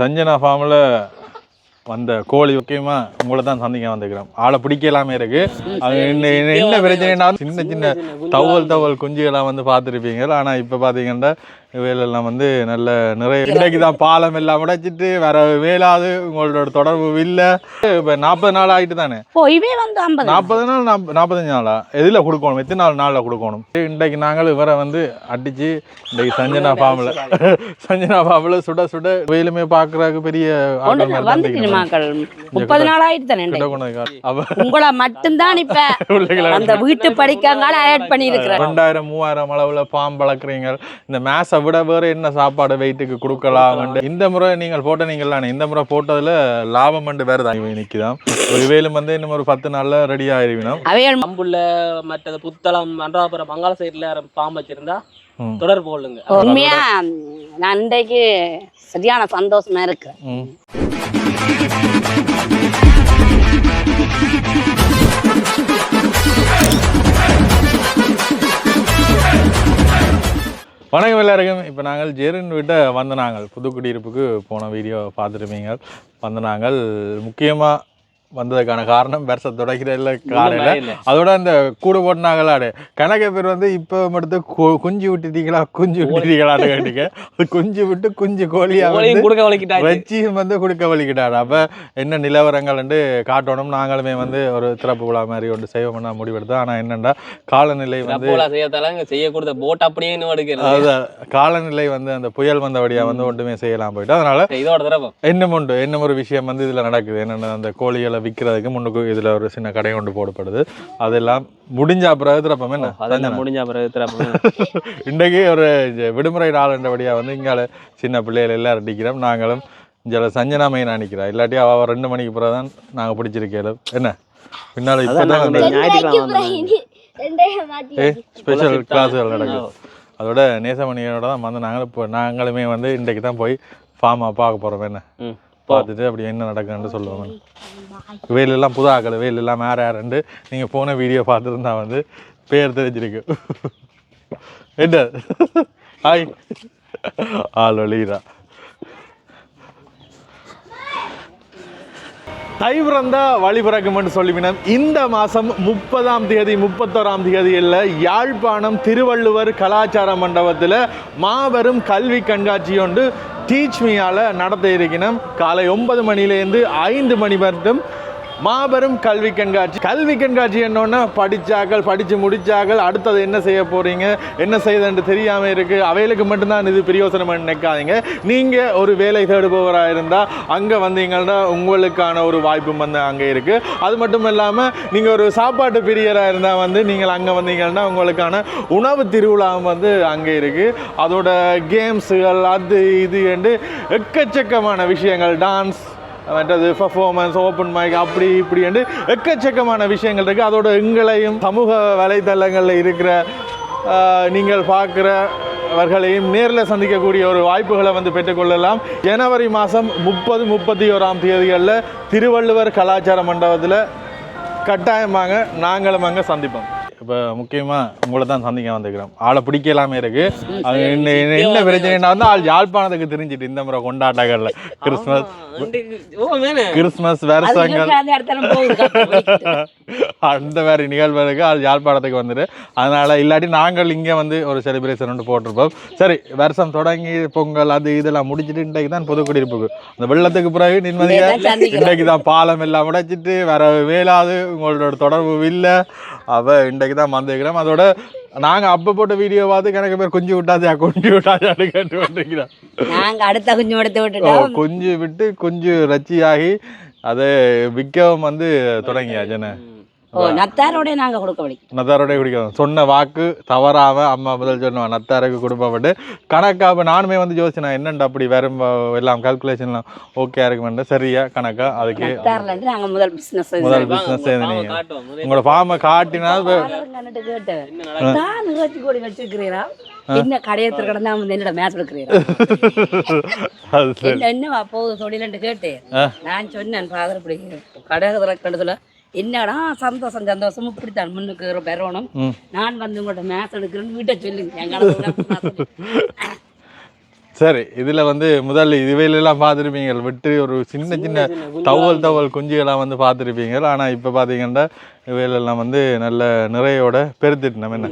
சஞ்சனா ஃபார்மில் வந்த கோழி முக்கியமா உங்களை தான் சந்திக்க வந்துக்கிறோம் ஆளை பிடிக்கலாமே இருக்கு. அது என்ன என்ன- பிரச்சனைனா சின்ன சின்ன தவல் தவல் குஞ்சுகளாம் வந்து பார்த்துருப்பீங்க. ஆனா இப்ப பாத்தீங்கன்னா வேலெல்லாம் வந்து நல்ல நிறைய இன்றைக்கு தான் பாலம் எல்லாம் உடைச்சிட்டு வேற வேலாது உங்களோட தொடர்பு இல்லை. இப்ப நாற்பது நாள் ஆயிட்டு தானே வந்து ஐம்பது நாற்பது நாள் நாற்பத்தஞ்சு நாளா? எதில் கொடுக்கணும்? எத்தனை நாள் நாளில் கொடுக்கணும்? இன்றைக்கு நாங்கள் இவரை வந்து அடிச்சு இன்றைக்கு சஞ்சனா ஃபார்மில் சஞ்சனா ஃபார்மில் சுட சுட வெயிலுமே பார்க்குறதுக்கு பெரிய முப்பது நாள் ஆயிட்டு தானே உங்களை மட்டும்தான் இப்ப அந்த வீட்டு படிக்காங்கால ஆட் பண்ணியிருக்கிறேன். ரெண்டாயிரம் மூவாயிரம் அளவுல பாம்பு வளர்க்குறீங்க. இந்த மேஸை விட வேற என்ன சாப்பாடு வெயிட்டுக்கு கொடுக்கலாம் இந்த முறை நீங்கள் போட்ட நீங்கள் இந்த முறை போட்டதுல லாபம் வந்து வேற தான். நிற்குதான் ஒரு வேலும் வந்து இன்னும் ஒரு பத்து நாள்ல ரெடி ஆயிருவினோம். அவைகள் அம்புள்ள மற்றது புத்தளம் மன்றாபுரம் மங்காள சைடுல பாம்பு வச்சிருந்தா. தொடர்பு கொள்ளுங்க உண்மையா? நான் இன்றைக்கு சரியான சந்தோஷமா இருக்கு வணக்கம் எல்லாருக்கும். இப்போ நாங்கள் ஜெரின் வீட்டை வந்த நாங்கள். புதுக்குடியிருப்புக்கு போன வீடியோ பார்த்துருப்பீங்க. வந்த நாங்கள். முக்கியமாக வந்ததுக்கான காரணம் வருஷம் தொடக்கிறதுல காலையில். அதோட அந்த கூடு போட்டினாங்களாடு கணக்க பேர் வந்து இப்போ மட்டும் குஞ்சு விட்டுட்டீங்களா? குஞ்சு விட்டுட்டீங்களான்னு கேட்டீங்க. குஞ்சு விட்டு குஞ்சு கோழியாக வந்து கொடுக்க வலிக்கிட்டாச்சு. வச்சியும் வந்து கொடுக்க வலிக்கிட்டாரு. அப்போ என்ன நிலவரங்கள் வந்து காட்டணும் நாங்களுமே வந்து ஒரு திறப்பு விழா மாதிரி ஒன்று செய்வோம்னா முடிவெடுத்தோம். ஆனால் என்னென்னா காலநிலை வந்து செய்ய கொடுத்த போட் அப்படியே இன்னும் அதான். காலநிலை வந்து அந்த புயல் வந்தபடியா வந்து ஒன்றுமே செய்யலாம் போயிட்டு. அதனால இதோட என்ன உண்டு. என்ன ஒரு விஷயம் வந்து இதில் நடக்குது. என்னென்ன அந்த கோழிகளை விற்கிறதுக்கு முன்னுக்கு இதில் ஒரு சின்ன கடை கொண்டு போடப்படுது. அதெல்லாம் முடிஞ்ச பிறகு திறப்போம் என்ன அதெல்லாம் முடிஞ்ச பிறகு திரப்பம் இன்றைக்கு ஒரு விடுமுறை நாள் என்றபடியாக வந்து இங்கால சின்ன பிள்ளைகள் எல்லாரும் அடிக்கிறோம். நாங்களும் இங்கே சஞ்சனா மையன் அடிக்கிறா இல்லாட்டி அவ ரெண்டு மணிக்கு பிறகு தான் நாங்கள் பிடிச்சிருக்கேன் என்ன பின்னால் இப்போ தான் ஸ்பெஷல் கிளாஸுகள் நடக்குது. அதோட நேசமணியோட தான் வந்து நாங்களும் இப்போ நாங்களுமே வந்து இன்றைக்கு தான் போய் ஃபார்மாக பார்க்க போகிறோம் என்ன. பார்த்துட்டு அப்படி என்ன நடக்குதுன்னு சொல்லுவாங்க. வெயில் எல்லாம் புது ஆக்கள் வெயில் எல்லாம் வேற யாருண்டு நீங்கள் போன வீடியோ பார்த்துருந்தா வந்து பேர் தெரிஞ்சிருக்கு. என்ன? ஹாய். ஆள் ஒளிதா தை பிறந்தா வழி பிறக்கும்னு சொல்லிவினோம் இந்த மாதம் முப்பதாம் தேதி முப்பத்தோராம் தேதியில் யாழ்ப்பாணம் திருவள்ளுவர் கலாச்சார மண்டபத்தில் மாபெரும் கல்வி கண்காட்சி ஒன்று டீச் மீயால் நடத்த இருக்கணும் காலை ஒன்பது மணிலேருந்து ஐந்து மணி வரைக்கும் மாபெரும் கல்வி கண்காட்சி. கல்வி கண்காட்சி என்னன்னா படித்தாக்கள் படித்து முடித்தாக்கள் அடுத்தது என்ன செய்ய போகிறீங்க என்ன செய்யுதுன்னு தெரியாமல் இருக்குது அவைகளுக்கு மட்டும்தான் இது பிரயோசனம் நினைக்காதீங்க. நீங்கள் ஒரு வேலை தேடுபவராக இருந்தால் அங்கே வந்தீங்கன்னா உங்களுக்கான ஒரு வாய்ப்பும் வந்து அங்கே இருக்குது அது மட்டும் இல்லாமல் நீங்கள் ஒரு சாப்பாட்டு பிரியராக இருந்தால் வந்து நீங்கள் அங்கே வந்தீங்கன்னா உங்களுக்கான உணவு திருவிழாவும் வந்து அங்கே இருக்குது அதோட கேம்ஸுகள் அது இது என்று எக்கச்சக்கமான விஷயங்கள் டான்ஸ் மற்றது பர்ஃபார்மன்ஸ் ஓப்பன் மைக் அப்படி இப்படி என்று எக்கச்சக்கமான விஷயங்கள் இருக்குது அதோட எங்களையும் சமூக வலைத்தளங்களில் இருக்கிற நீங்கள் பார்க்குறவர்களையும் நேரில் சந்திக்கக்கூடிய ஒரு வாய்ப்புகளை வந்து பெற்றுக்கொள்ளலாம். ஜனவரி மாதம் முப்பது முப்பத்தி ஓராம் தேதிகளில் திருவள்ளுவர் கலாச்சார மண்டபத்தில் கட்டாயமாக நாங்களும் அங்கே சந்திப்போம். இப்போ முக்கியமாக உங்களை தான் சந்திக்க வந்துக்கிறோம் ஆளை பிடிக்கலாமே இருக்கு. அது என்ன என்ன- என்ன பிரச்சனைனா வந்து ஆள் யாழ்ப்பாணத்துக்கு தெரிஞ்சிட்டு இந்த முறை கொண்டாட்டங்கள்ல. கிறிஸ்மஸ் கிறிஸ்மஸ் வருஷங்கள். அந்த மாதிரி நிகழ்வுகளுக்கு அது யாழ்ப்பாணத்துக்கு வந்துரு. அதனால இல்லாட்டி நாங்கள் இங்கே வந்து ஒரு செலிப்ரேஷன் ஒன்று போட்டிருப்போம். சரி வருஷம் தொடங்கி பொங்கல் அது இதெல்லாம் முடிச்சிட்டு இன்றைக்கு தான் புது குடியிருப்புக்கு. அந்த வெள்ளத்துக்கு பிறகு நிம்மதியா இதான் சந்திக்கலாம். இன்றைக்கு தான் பாலம் எல்லாம் உடைச்சிட்டு வேற வேலாது உங்களோட தொடர்பு இல்லை. அவ இன்றைக்கு தான் வந்துக்கிறோம் அதோட நாங்க அப்ப போட்ட வீடியோ பார்த்து கணக்கு பேர் குஞ்சு விட்டாதா குஞ்சு விட்டாதான்னு கேட்டு வந்துக்கிறோம் நாங்க அடுத்த குஞ்சு எடுத்து விட்டுட்டோம். குஞ்சு விட்டு குஞ்சு ரச்சியாகி அதை விற்கவும் வந்து தொடங்கியாச்சுன்னு ஓ நத்தாரோட நாங்க கொடுக்க வழி நத்தாரோட குடிக்கணும் சொன்ன வாக்கு தவறாம அம்மா முதல் சொன்னோம் நத்தாருக்கு கொடுப்பப்பட்டு கணக்கா இப்போ நானுமே வந்து யோசிச்சேன் என்னண்டா அப்படி வேற எல்லாம் கால்குலேஷன்லாம் ஓகே இருக்குமெண்டு சரியா கணக்கா? அதுக்கு நத்தார்ல இருந்து நாங்க முதல் பிசினஸ் முதல் காட்டுவோம். முதல்ல உங்களோட ஃபார்மை காட்டினா. கேட்டேன் நிகழ்ச்சி கோடி வச்சிருக்கிறீரா? என்ன கடையத்தில் கிடந்தா வந்து என்னோட மேட்ச் எடுக்கிறீரா? அது சரி. என்ன என்னவா போகுது தொழிலன்ட்டு கேட்டு நான் சொன்னேன் ஃபாதர் இப்படி கடை திறக்கிறதுல என்னடா சந்தோஷம் சந்தோஷம். இப்படித்தான் முன்னுக்கு பெறணும். நான் வந்து உங்கள்ட்ட மேட்ச் எடுக்கிறேன்னு வீட்டை சொல்லுங்க எங்களை சரி இதுல வந்து முதல் இதுவையிலெல்லாம் பார்த்துருப்பீங்க. விட்டு ஒரு சின்ன சின்ன தவல் தவல் குஞ்சுகளாம் வந்து பார்த்துருப்பீங்க. ஆனா இப்ப பாத்தீங்கன்னா இவையிலெல்லாம் வந்து நல்ல நிறையோட பெருத்துட்டு நம்ம என்ன?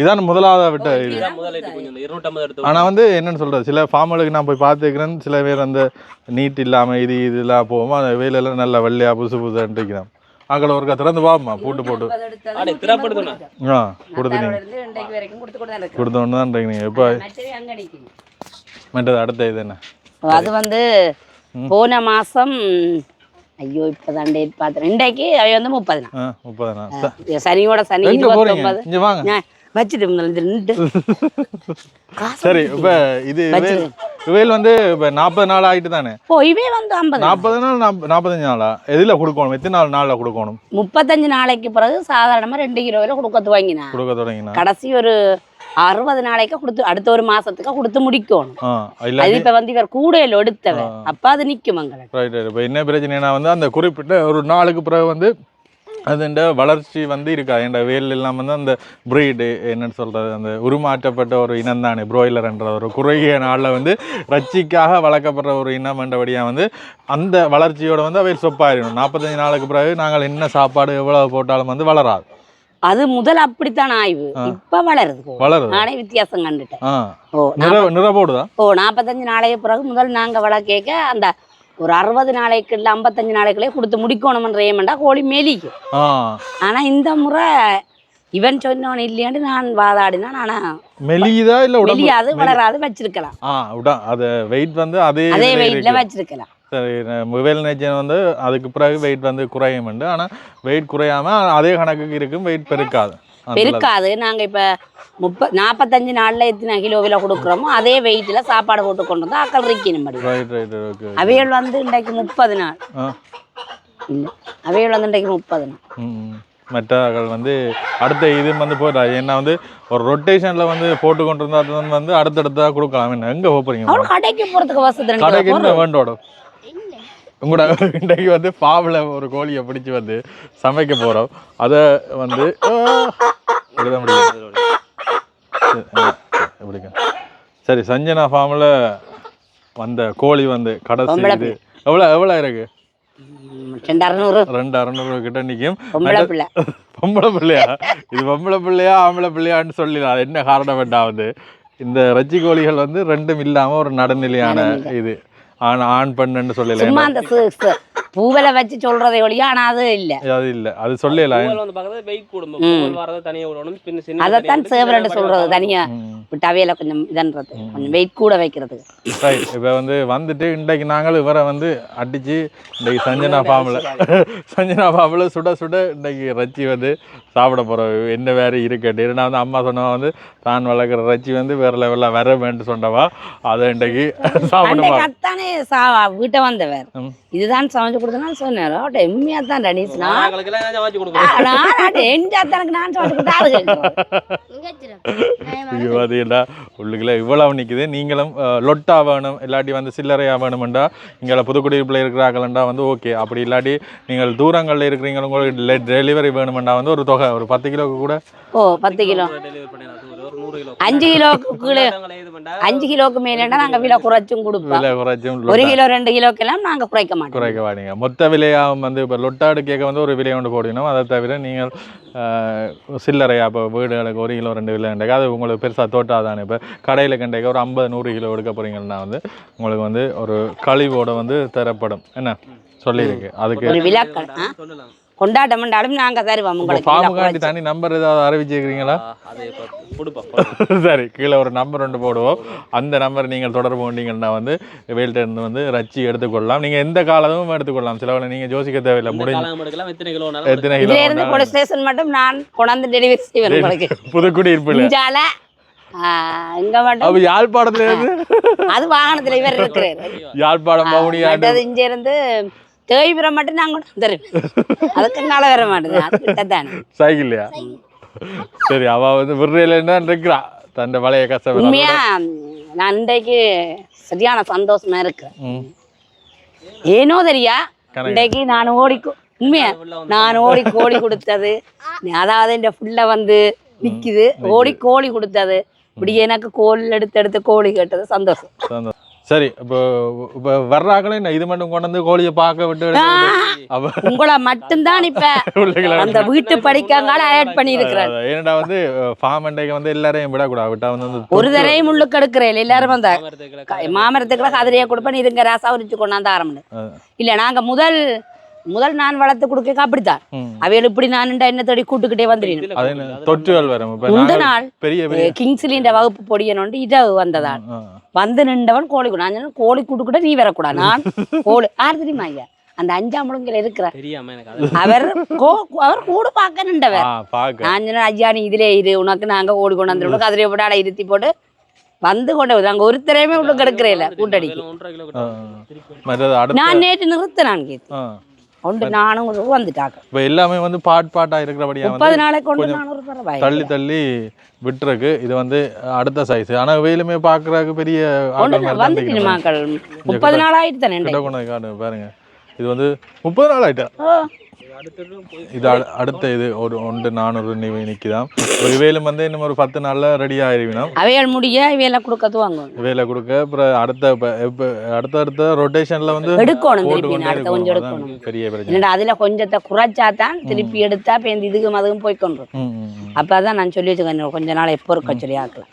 இதான் முதலாவது விட்ட இது. இதுதான் முதல்ல இது கொஞ்சம் இந்த இருநூற்றம்பது எடுத்து ஆனா வந்து என்னன்னு சொல்றது? சில ஃபார்மலுக்கு நான் போய் பார்த்துக்கிறேன். சில பேர் அந்த நீட் இல்லாம இது இதெல்லாம் போவோம் அந்த வெயிலெல்லாம் நல்லா வெள்ளையா புதுசு புதுசாக இருக்கிறோம். அங்கே ஒருக்கா திறந்து பாப்போமா பூட்டு போட்டு. ஆ கொடுத்து நீங்க. இருந்து இன்றைக்கு வரைக்கும் கொடுத்து கொண்டு தான் இருக்கு கொடுத்தோன்னு தான் இருக்கீங்க இப்போ மற்றது அடுத்த இது என்ன? அது வந்து போன மாசம் ஐயோ இப்பதான் டேட் பார்த்தேன். இன்றைக்கு அவை வந்து முப்பது நாள். முப்பது நாள். சனியோட சனி இருபத்தொன்பது. வச்சுட்டு சரி இப்ப இது இவைல் வந்து இப்ப நாற்பது நாள் ஆயிட்டு தானே ஓ இவே வந்து ஐம்பது நாற்பது நாள் நாற்பத்தஞ்சு நாளா? எதுல கொடுக்கணும்? எத்தனை நாள் நாள்ல கொடுக்கணும்? முப்பத்தஞ்சு நாளைக்கு பிறகு சாதாரணமா ரெண்டு கிலோவில் கொடுக்க துவங்கினா. கொடுக்க தொடங்கினா. கடைசி ஒரு அறுபது நாளைக்கு கொடுத்து அடுத்த ஒரு மாசத்துக்கு கொடுத்து முடிக்கணும். அது இப்ப வந்து இவர் கூடையில் எடுத்தவர் அப்ப அது நிக்கும் இப்போ என்ன பிரச்சனைனா வந்து அந்த குறிப்பிட்ட ஒரு நாளுக்கு பிறகு வந்து அதுண்ட வளர்ச்சி வந்து இருக்கா? என்ற வேல் எல்லாம் வந்து அந்த பிரீடு என்னன்னு சொல்றது அந்த உருமாற்றப்பட்ட ஒரு இனம் தானே என்ற ஒரு குறுகிய நாளில் வந்து ரட்சிக்காக வளர்க்கப்படுற ஒரு இனம் என்றபடியாக வந்து அந்த வளர்ச்சியோட வந்து அவை சொப்பாயிடணும் நாற்பத்தஞ்சு நாளுக்கு பிறகு நாங்கள் என்ன சாப்பாடு எவ்வளவு போட்டாலும் வந்து வளராது. அது முதல் அப்படித்தான் ஆய்வு. இப்ப வளருது நானே வித்தியாசம் கண்டுட்டேன். ஓ நிற போடுதா ஓ நாற்பத்தஞ்சு நாளைக்கு பிறகு முதல் நாங்க வளர்க்க அந்த ஒரு அறுபது நாளைக்கு இல்லை ஐம்பத்தஞ்சு நாளைக்குள்ளே கொடுத்து முடிக்கணும்ன்ற ஏமெண்டா கோழி மெலிக்கும். ஆ. ஆனா இந்த முறை இவன் சொன்னவன் இல்லையாண்டு நான் வாதாடினா ஆனா மெலியுதா இல்லை மெலியாது வளராது வச்சிருக்கலாம். ஆ உடா அது வெயிட் வந்து அதே அதே வெயிட்ல. வச்சிருக்கலாம். சரி மொபைல் நேச்சர் வந்து அதுக்கு பிறகு வெயிட் வந்து குறையும் உண்டு ஆனால் வெயிட் குறையாம அதே கணக்குக்கு இருக்கும் வெயிட் பெருக்காது. பெருக்காது. நாங்க இப்ப முப்ப நாற்பத்தஞ்சு நாள்ல எத்தனை கிலோவில் கொடுக்குறோமோ அதே வெயிட்ல சாப்பாடு போட்டு கொண்டு வந்து ஆக்கள் இருக்கணும் படி ரைட் ரைட் ஓகே அவைகள் வந்து இன்றைக்கு முப்பது நாள். இல்ல அவைகள் வந்து இன்றைக்கு முப்பது நாள். ம் மற்றவர்கள் வந்து அடுத்த இது வந்து போயிடா ஏன்னா வந்து ஒரு ரொட்டேஷனில் வந்து போட்டு கொண்டு இருந்தா அது வந்து அடுத்தடுத்ததாக கொடுக்கலாம். என்ன எங்கே போகிறீங்க கடைக்கு போறதுக்கு வசதி கடைக்கு என்ன வேண்டோட உங்களோட இன்றைக்கு வந்து பாவில் ஒரு கோழியை பிடிச்சி வந்து சமைக்க போகிறோம் அதை வந்து இப்படிதான் முடியும். சரி, சஞ்சனா ஃபார்மில் வந்த கோழி வந்து கடைசி இது எவ்வளோ எவ்வளோ இருக்கு? ரெண்டு அறநூறு. ரெண்டு அறநூறு கிட்ட நிற்கும் பொம்பளை பிள்ளை. பொம்பளை பிள்ளையா? இது பொம்பளை பிள்ளையா ஆம்பளை பிள்ளையான்னு சொல்லலாம் அது என்ன காரணம் வேண்டாவது இந்த ரச்சி கோழிகள் வந்து ரெண்டும் இல்லாம ஒரு நடுநிலையான இது. ஆண் ஆண் பெண்ணுன்னு சொல்லல சும்மா அந்த பூவலை வச்சு சொல்றதை ஒழிய ஆனா அது இல்ல. அது இல்ல. அது சொல்லலாம் பூவல் வந்து பார்க்கறது வெயிட் கூடும். பூவல் வரதை தனியா விடணும். பின்ன சின்ன அதைத்தான் சேவரண்டு சொல்றது தனியா ம். விட்டு அவையில கொஞ்சம் இதன்றது. கொஞ்சம் வெயிட் கூட வைக்கிறதுக்கு. ரைட் இப்போ வந்து வந்துட்டு இன்றைக்கு நாங்கள் இவரை வந்து அடிச்சு இன்றைக்கு சஞ்சனா ஃபார்மில் சஞ்சனா ஃபார்மில் சுட சுட இன்றைக்கு ரச்சி வந்து சாப்பிட போகிறோம் என்ன வேறு இருக்கட்டு. நான் வந்து அம்மா சொன்னவா வந்து தான் வளர்க்குற ரச்சி வந்து வேறு லெவலில் வர வேண்டு சொன்னவா. அதை இன்றைக்கு சாப்பிட அந்த போறோம். கத்தானே சா வீட்டை வந்தவர். ம். இதுதான் சமைச்சு கொடுத்தனா சொன்னார் அவட்ட உண்மையா தான் டனிஸ் நான் நாங்களுக்கு எல்லாம் ஏதாச்சும் வாங்கி கொடுக்கணும். ஆ, நான் எந்த அத்தனுக்கு நான் சமைச்சு கொடுத்தா அது கேட்கும். ஐயோ அது இல்லை உள்ளுக்குள்ள இவ்வளவு நிற்குது நீங்களும் லொட்டா வேணும் இல்லாட்டி வந்து சில்லறையா வேணுமெண்டா இங்கே புதுக்குடியிருப்பில் இருக்கிறாங்களா வந்து ஓகே. அப்படி இல்லாட்டி நீங்கள் தூரங்களில் இருக்கிறீங்க உங்களுக்கு டெலிவரி வேணுமெண்டா வந்து ஒரு தொகை ஒரு பத்து கிலோக்கு கூட. ஓ பத்து கிலோ. அஞ்சு கிலோக்கு நாங்களே அஞ்சு கிலோக்கு மேலேன்னா நாங்க விலை குறைச்சும் கொடுப்போம். ஒரு கிலோ ரெண்டு கிலோக்கெல்லாம் நாங்க குறைக்க மாட்டோம். குறைக்க வாடிங்க மொத்த விலையாகவும் வந்து இப்போ லொட்டாடு கேட்க வந்து ஒரு விலை கொண்டு போடணும். அதை தவிர நீங்கள் சில்லறையா இப்போ வீடுகளுக்கு ஒரு கிலோ ரெண்டு கிலோ கண்டைக்கு அது உங்களுக்கு பெருசாக தோட்டாதானே இப்போ? கடையில் கண்டைக்கு ஒரு ஐம்பது நூறு கிலோ எடுக்க போறீங்கன்னா வந்து உங்களுக்கு வந்து ஒரு கழிவோட வந்து தரப்படும். என்ன? சொல்லியிருக்கு. அதுக்கு ஒரு விழாக்கள் ஆ? சொல்லலாம் கொண்டாட்டம் பண்ணாலும் நாங்க தருவோம் உங்களுக்கு. தனி நம்பர் ஏதாவது அறிவிச்சிருக்கிறீங்களா சரி கீழே ஒரு நம்பர் ஒன்று போடுவோம். அந்த நம்பர் நீங்கள் தொடர்பு கொண்டீங்கன்னா வந்து வேல்ட்ட இருந்து வந்து ரச்சி எடுத்துக்கொள்ளலாம். நீங்கள் எந்த காலமும் எடுத்துக்கொள்ளலாம். சிலவனை நீங்கள் யோசிக்க தேவையில்லை முடிஞ்சு எத்தனை கிலோ இருந்து போலீஸ் ஸ்டேஷன் மட்டும் நான் கொண்டாந்து டெலிவரி செய்வேன் உங்களுக்கு. ஆ, இங்க மட்டும். யாழ்ப்பாணத்துல இருந்து அது வாகனத்துல இவர் இருக்கிறாரு. யாழ்ப்பாணம் இங்க இருந்து தேய்புரம் மட்டும் கொண்டு தருவேன். அதுக்கு நாள வர மாட்டேது அது கிட்டத்தானே சைக்கிள்லையா? சரி அவ வந்து விடுறையில தான் இருக்கிறா தன் பழைய கஷ்டம் உண்மையா நான் இன்றைக்கு சரியான சந்தோஷமா இருக்கிறேன் ம். ஏனோ தெரியா இன்றைக்கு நான் ஓடி கு- உண்மையா நான் ஓடி கோழி கொடுத்தது. அதாவது இந்த புள்ள வந்து நிக்குது ஓடி கோழி கொடுத்தது. இப்படி எனக்கு கோல் எடுத்து எடுத்து கோழி கேட்டது சந்தோஷம். சந்தோஷம். சரி இப்போ இப்போ வர்றாங்களே நான் இது மட்டும் கொண்டு வந்து கோழியை பார்க்க விட்டு உங்களை மட்டும்தான் இப்ப அந்த வீட்டு படிக்காங்கால ஆட் பண்ணி இருக்கிறேன் ஏன்னா வந்து ஃபார்ம் அண்டைக்கு வந்து எல்லாரையும் விடக்கூடாது. விட்டா வந்து ஒரு தரையும் முள்ளுக்கு எடுக்கிறேன் எல்லாரும் வந்த. மாமரத்துக்குள்ள கதிரையை கொடுப்பேன் இருங்க ராசா உரிச்சு கொண்டாந்து ஆரம்பிடு. ஆ. இல்ல நாங்க முதல் முதல் நான் வளர்த்து கொடுக்க அப்படித்தான். அவைகள் இப்படி நான் என்ன தேடி கூட்டுக்கிட்டே வந்துடுறேன் தொற்றுகள் வரும். நாள் கிங்ஸ்லின்ற வகுப்பு பொடியனோண்டு இரவு வந்ததான். வந்து நின்றவன் கோழி கூடு. நான் கோழி கூட்டு கூட நீ வரக்கூடாது. நான் கோழி யார் தெரியுமா ஐயா? அந்த அஞ்சாம் முழுங்கில இருக்கிற அவர் கோ அவர் கூடு பார்க்க நின்றவர். நான் ஐயா நீ இதுல இரு. உனக்கு நாங்க ஓடி கொண்டு வந்துருவோம் கதிரையை போட்டு அடை இருத்தி போட்டு வந்து கொண்டு வருது அங்க ஒருத்தரையுமே உள்ள கூட்டடிக்கு ஆ. மற்றது அடுத்த நான் நேற்று நிறுத்தினான் கீத்து ஒன்று நானும் வந்துட்டாங்க. இப்போ எல்லாமே வந்து பாட் பாட்டா இருக்கிறபடியா வந்து முப்பது நாளைக்கு கொண்டு நானூறு தள்ளி பரவாயில்லை தள்ளி விட்டுருக்கு. இது வந்து அடுத்த சைஸ் ஆனா வெயிலுமே பாக்குறதுக்கு பெரிய ஆட்கள் ஒன்று மாதிரி தான் வந்துட்டு தெரியும். மக்கள். முப்பது நாள் ஆயிட்டு தானே கொண்டு வந்து பாருங்க. இது வந்து முப்பது நாள் ஆயிட்டா? இது அடு- அடுத்த இது ஒரு ஒன்று நானூறு நிவை நிற்கிதான் இவையிலும் வந்து இன்னும் ஒரு பத்து நாள்ல ரெடி ஆயிருவினோம். அவையால் முடிய இவையெல்லாம் கொடுக்க துவாங்க வேலை கொடுக்க அப்புறம் அடுத்த இப்ப- இப்ப அடுத்த அடுத்த ரொட்டேஷன்ல வந்து எடுக்கணும் திருப்பி அடுத்த கொஞ்சம். எடுக்கணும். பெரிய பிரச்சனை. அதுல கொஞ்சத்தை குறைச்சா தான் திருப்பி எடுத்தா பேருந்து இதுக்கும் அதுக்கும் போய் கொண்டு ம், ம், ம். அப்பதான் நான் சொல்லி வச்சுக்கேன் கொஞ்ச நாள் எப்போ இருக்க சொல்லி ஆக்கலாம்.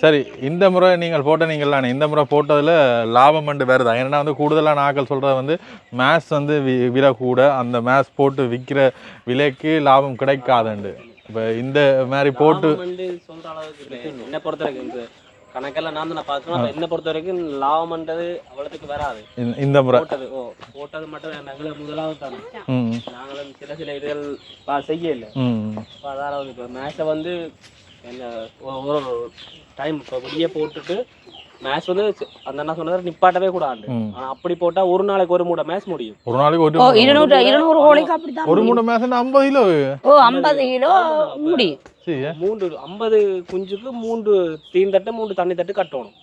சரி இந்த முறை நீங்கள் போட்ட நீங்கள்லாம் இந்த முறை போட்டதுல லாபம் வந்து வருதா ஏன்னா வந்து கூடுதலான ஆட்கள் சொல்றது வந்து மேஸ் வந்து வி- விலை கூட அந்த மேஸ் போட்டு விற்கிற விலைக்கு லாபம் கிடைக்காதுண்டு. இப்போ இந்த மாதிரி போட்டு அளவுக்கு. என்னை பொறுத்த கணக்கெல்லாம் நான் தான் பார்க்கணும் என்னை பொறுத்த வரைக்கும் லாபம்ன்றது அவ்வளோத்துக்கு வராது. இந்த- முறை. போட்டது ஓ போட்டது மட்டும் எங்களுக்கு முதலாவது தானே. நாங்களும் சில சில இதுகள் பா- செய்ய இல்லை ம். இப்போ அதாவது இப்போ மேட்சை வந்து என்ன ஒரு டைம் இப்போ வெளியே போட்டுட்டு மேட்ச் வந்து அந்த என்ன சொன்னது நிப்பாட்டவே கூடாது. ஆனா அப்படி போட்டா ஒரு நாளைக்கு ஒரு மூட மேட்ச் முடியும். ஒரு நாளைக்கு ஒரு ஓ இருநூறு இருநூறு கோழிக்கு அப்படித்தான் ஒரு மூணு மேசம் ஐம்பது கிலோ? ஓ ஐம்பது கிலோ சரி. மூன்று ஐம்பது குஞ்சுக்கு மூன்று தீன் தட்டு மூன்று தண்ணி தட்டு கட்டணும்.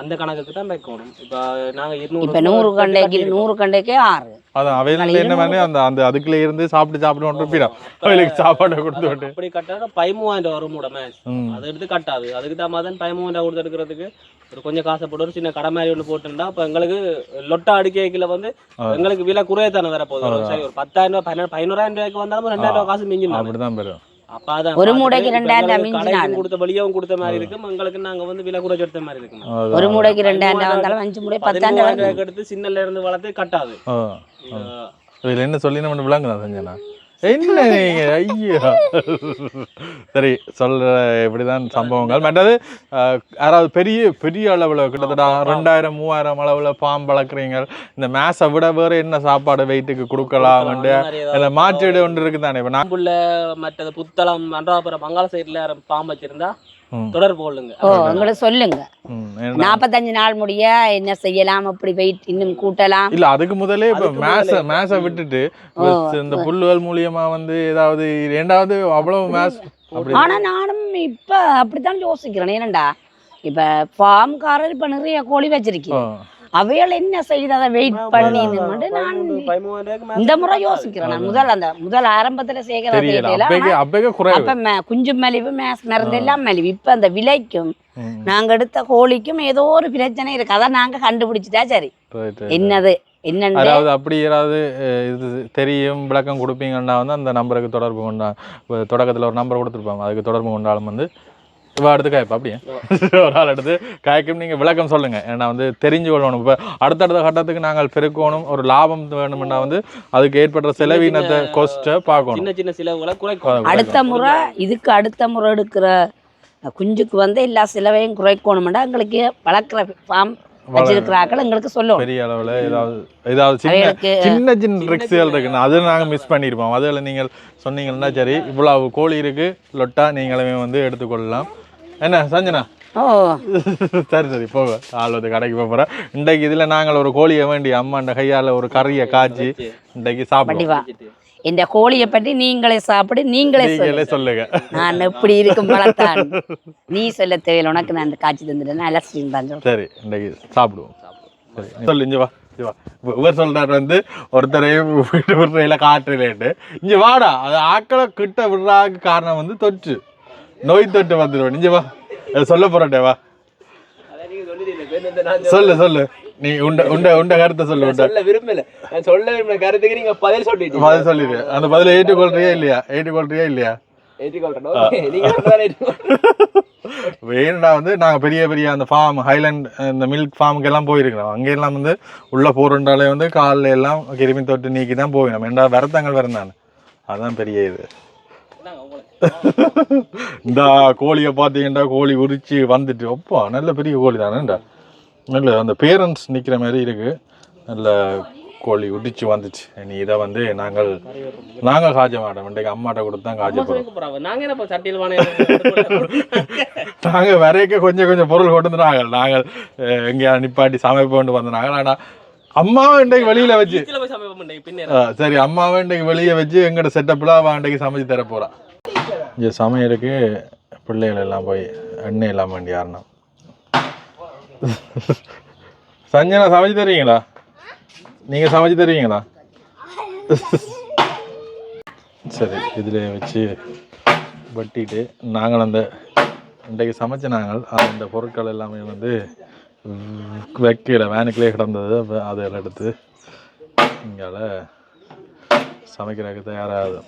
அந்த கணக்குக்கு தான் வைக்கணும். இப்போ நாங்க இப்ப இருநூறு நூறு கண்டைக்கு நூறு கண்டைக்கே ஆறு. அதான் அவையில என்ன பண்ணி அந்த அந்த அதுக்குள்ள இருந்து சாப்பிட்டு சாப்பிட்டு இருப்பீடா அவளுக்கு சாப்பாடை கொடுத்து விட்டு. அப்படி கட்டினா பதிமூவாயிரம் வரும் மூட மேட்ச் அதை எடுத்து கட்டாது. அதுக்கு தான் மாதிரி பதிமூவாயிரம் கொடுத்து எடுக்கிறதுக்கு ஒரு கொஞ்சம் காசை போட்டு ஒரு சின்ன கடை மாதிரி ஒன்று போட்டுருந்தா அப்போ எங்களுக்கு லொட்டா அடிக்கைக்குள்ள வந்து எங்களுக்கு விலை குறைய தானே வர போகுது. சரி ஒரு பத்தாயிரம் ரூபாய் பதினெட்டு பதினோராயிரம் ரூபாய்க்கு வந்தாலும் ரெண்டாயிரம் ரூபாய் காசு மிஞ்சிடும் அப்படிதான் பெறும் அப்ப அதான் ஒரு மூடைக்கு இப்ப ரெண்டாயிரம் கொடுத்த வழியாவும் கொடுத்த மாதிரி இருக்கும். எங்களுக்கு நாங்க வந்து விலை குறைச்சு எடுத்த மாதிரி இருக்கும். ஒரு மூடைக்கு ரெண்டாயிரம் வந்தாலும் அஞ்சு மூடை பத்தாயிரம் எடுத்து சின்னல இருந்து வளர்த்து கட்டாது. இதுல என்ன சொல்லி நம்ம விளங்குதா செஞ்சனா? என்ன நீங்க? ஐயோ. சரி சொல்ற இப்படிதான் சம்பவங்கள். மற்றது யாராவது பெரிய பெரிய அளவுல கிட்டத்தட்ட ரெண்டாயிரம் மூவாயிரம் அளவுல பாம்பு வளர்க்குறீங்க. இந்த மேஸை விட வேற என்ன சாப்பாடு வெயிட்டுக்கு கொடுக்கலாம் அதில் மாற்றீடு ஒன்று இருக்கு தானே இப்போ நான் மற்றது புத்தளம் அன்றாபுரம் பங்காள சைடுல பாம்பு வச்சிருந்தா. தொடர்பு கொள்ளுங்க ஓ சொல்லுங்க. நாற்பத்தஞ்சு நாள் முடிய என்ன செய்யலாம் இப்படி வெயிட் இன்னும் கூட்டலாம். இல்ல அதுக்கு முதலே இப்ப மேச. மேச விட்டுட்டு இந்த புல்லுகள் மூலியமா வந்து ஏதாவது ரெண்டாவது அவ்வளவு மேஸ் அப்படி ஆனா நானும் இப்ப அப்படித்தான் யோசிக்கிறேன். ஏனண்டா இப்ப ஃபார்ம்காரர் இப்ப நிறைய கோழி வச்சிருக்கீங்க. அவைகள் என்ன செய்து அதை வெயிட் பண்ணி நான் இந்த முறை யோசிக்கிறேன். நான் முதல் அந்த முதல் ஆரம்பத்துல குறைவு. அப்ப ம- குஞ்சு மலிவு மேஸ் மருந்து எல்லாம் மலிவு. இப்ப அந்த விலைக்கும் நாங்க எடுத்த கோழிக்கும் ஏதோ ஒரு பிரச்சனை இருக்கு. அதான் நாங்க கண்டுபிடிச்சிட்டா சரி. என்னது? அதாவது அப்படி ஏதாவது இது தெரியும் விளக்கம் கொடுப்பீங்கன்னா வந்து அந்த நம்பருக்கு தொடர்பு கொண்டா தொடக்கத்துல ஒரு நம்பர் கொடுத்துருப்பாங்க. அதுக்கு தொடர்பு கொண்டாலும் வந்து இவ அடுத்து காய்ப்பா அப்படியே. ஒரு ஆள் எடுத்து காய்க்கும் நீங்க விளக்கம் சொல்லுங்க. ஏன்னா வந்து தெரிஞ்சு கொள்ளணும் இப்போ அடுத்தடுத்த கட்டத்துக்கு நாங்கள் பெருக்கணும் ஒரு லாபம் வேணும்னா வந்து அதுக்கு ஏற்படுற செலவினத்தை கொஸ்ட்டை பார்க்கணும். சின்ன சின்ன செலவுகளை அடுத்த முறை இதுக்கு அடுத்த முறை எடுக்கிற குஞ்சுக்கு வந்து எல்லா செலவையும் குறைக்கணும்டா எங்களுக்கு வளர்க்குற ஃபார்ம் வச்சிருக்கிறார்கள் எங்களுக்கு சொல்லணும் பெரிய அளவுல ஏதாவது ஏதாவது சின்ன சின்ன சின்ன ட்ரிக்ஸுகள் இருக்குன்னு அதை நாங்கள் மிஸ் பண்ணியிருப்போம் அதில் நீங்கள் சொன்னீங்கன்னா சரி இவ்வளவு கோழி இருக்கு லொட்டா நீங்களுமே வந்து எடுத்துக்கொள்ளலாம். என்ன சஞ்சனா? ஓ. சரி சரி போக. ஆள் வந்து கடைக்கு போக போகிறேன் இன்றைக்கு இதில் நாங்கள் ஒரு கோழியை வேண்டி அம்மாண்ட கையால் ஒரு கறியை காய்ச்சி இன்றைக்கு சாப்பிடுவோம். இந்த கோழியை பற்றி நீங்களே சாப்பிடு நீங்களே சொல்லு நீங்களே சொல்லுங்க. நான் எப்படி இருக்கும் பழத்தான்? நீ சொல்ல தேவையில்லை உனக்கு நான் இந்த காட்சி தந்துட்டேன் நான் எல்லாம் தான். சரி இன்றைக்கு சாப்பிடுவோம். சொல்லு இங்க வா இவர் சொல்றாரு வந்து ஒருத்தரையும் வீட்டு விடுறையில காட்டுறேன்ட்டு இங்க வாடா அது ஆக்களை கிட்ட விடுறாக்கு காரணம் வந்து தொற்று. நோய் தொற்று வந்துடும் இங்க வா. அது சொல்ல போறேன் வா. சொல்லு சொல்லு. நீ உண்ட உண்ட உண்ட கருத்தை சொல்லு உண்ட. சொல்ல விரும்பல. நான் சொல்ல விரும்பின கருத்துக்கு நீங்க பதில் சொல்லிட்டீங்க. பதில் சொல்லிடு. அந்த பதில ஏற்றுக்கொள்றியா இல்லையா? ஏற்றுக்கொள்றியா இல்லையா. வேணும்டா வந்து நாங்கள் பெரிய பெரிய அந்த ஃபார்ம் ஹைலாண்ட் இந்த மில்க் ஃபார்முக்கு எல்லாம் போயிருக்கிறோம். அங்கே எல்லாம் வந்து உள்ள போறண்டாலே வந்து காலில் எல்லாம் கிருமி தொட்டு நீக்கி தான் போயிடும் ஏன்டா விரத்தங்கள் வரந்தானே. அதான் பெரிய இது. இந்த கோழியை பார்த்தீங்கன்னா கோழி உரிச்சு வந்துட்டு அப்பா நல்ல பெரிய கோழி தானேண்டா நல்ல அந்த பேரண்ட்ஸ் நிற்கிற மாதிரி இருக்கு. நல்ல கோழி உடிச்சு வந்துச்சு. நீ இதை வந்து நாங்கள் நாங்கள் காய்ச்ச மாட்டோம். இன்றைக்கு அம்மாட்ட கொடுத்து தான் காய்ச்ச போகிறோம் நாங்கள் வரைக்க கொஞ்சம் கொஞ்சம் பொருள் கொண்டு நாங்கள் அஹ், எங்கேயா நிப்பாட்டி சமைப்போண்டு வந்தாங்க ஆனால் அம்மாவை இன்றைக்கு வெளியில் வச்சு சரி அம்மாவை இன்றைக்கு வெளியே வச்சு எங்கள்கிட்ட செட்டப்பில் அவன் இன்றைக்கு சமைச்சு தர போகிறான் இந்த சமையலுக்கு பிள்ளைகள் எல்லாம் போய் எண்ணெய் இல்லாமல் வேண்டி யாருன்னா சஞ்சனா சமைச்சு தருவீங்களா? நீங்கள் சமைச்சு தருவீங்களா? சரி இதில் வச்சு வெட்டிட்டு நாங்கள் அந்த இன்றைக்கு சமைச்ச நாங்கள் அந்த பொருட்கள் எல்லாமே வந்து ம், வைக்கல வேனுக்குள்ளே கிடந்தது. அதெல்லாம் எடுத்து இங்கால சமைக்கிறதுக்கு தயாராகுது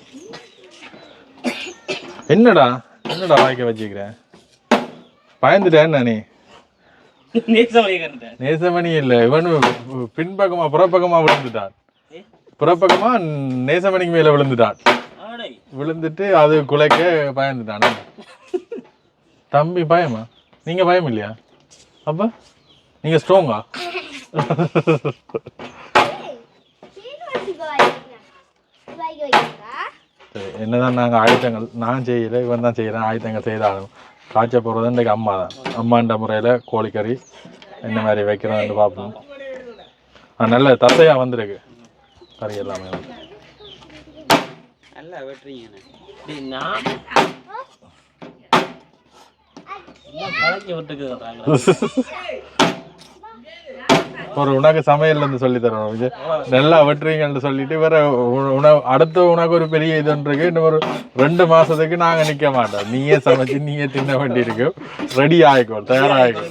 என்னடா? என்னடா வாய்க்க வச்சுக்கிறேன் பயந்துட்டேன் நீ நேசம் வழிகண்டேன் நேசமணி இல்லை இவன் பின்பக்கமா புறப்பக்கமா விழுந்துட்டான். புறப்பக்கமா நேசமணிக்கு மேல விழுந்துட்டான். ஆடை. விழுந்துட்டு அது குலைக்க பயந்துட்டான். தம்பி பயமா? நீங்க பயம் இல்லையா? அப்ப? நீங்க ஸ்ட்ராங்கா சரி என்னதான் நாங்க ஆயுதங்கள் நான் செய்யல இவன் தான் செய்யறேன் ஆயுதங்கள் செய்தாலும். காய்ச்ச போறது இன்றைக்கு அம்மா தான். அம்மான்ற முறையில கோழிக்கறி என்ன மாதிரி வைக்கிறோம்னு பார்ப்போம். ஆ, நல்ல தசையா வந்திருக்கு. கறி எல்லாமே. நல்லா வெட்டுறீங்க டேய், நான் எல்லாம் கலக்கி விட்டுக்குறாங்க ஒரு உனக்கு சமையல் வந்து சொல்லி தரணும் நல்லா வெட்டுறீங்கன்னு சொல்லிட்டு வேற உ- உணவு அடுத்த உனக்கு ஒரு பெரிய இது இன்னும் ஒரு ரெண்டு மாசத்துக்கு நாங்க நிக்க மாட்டோம். நீயே சமைச்சு நீயே தின்ன வேண்டி இருக்கும் ரெடி ஆயிக்கோ தயாராகிக்கோ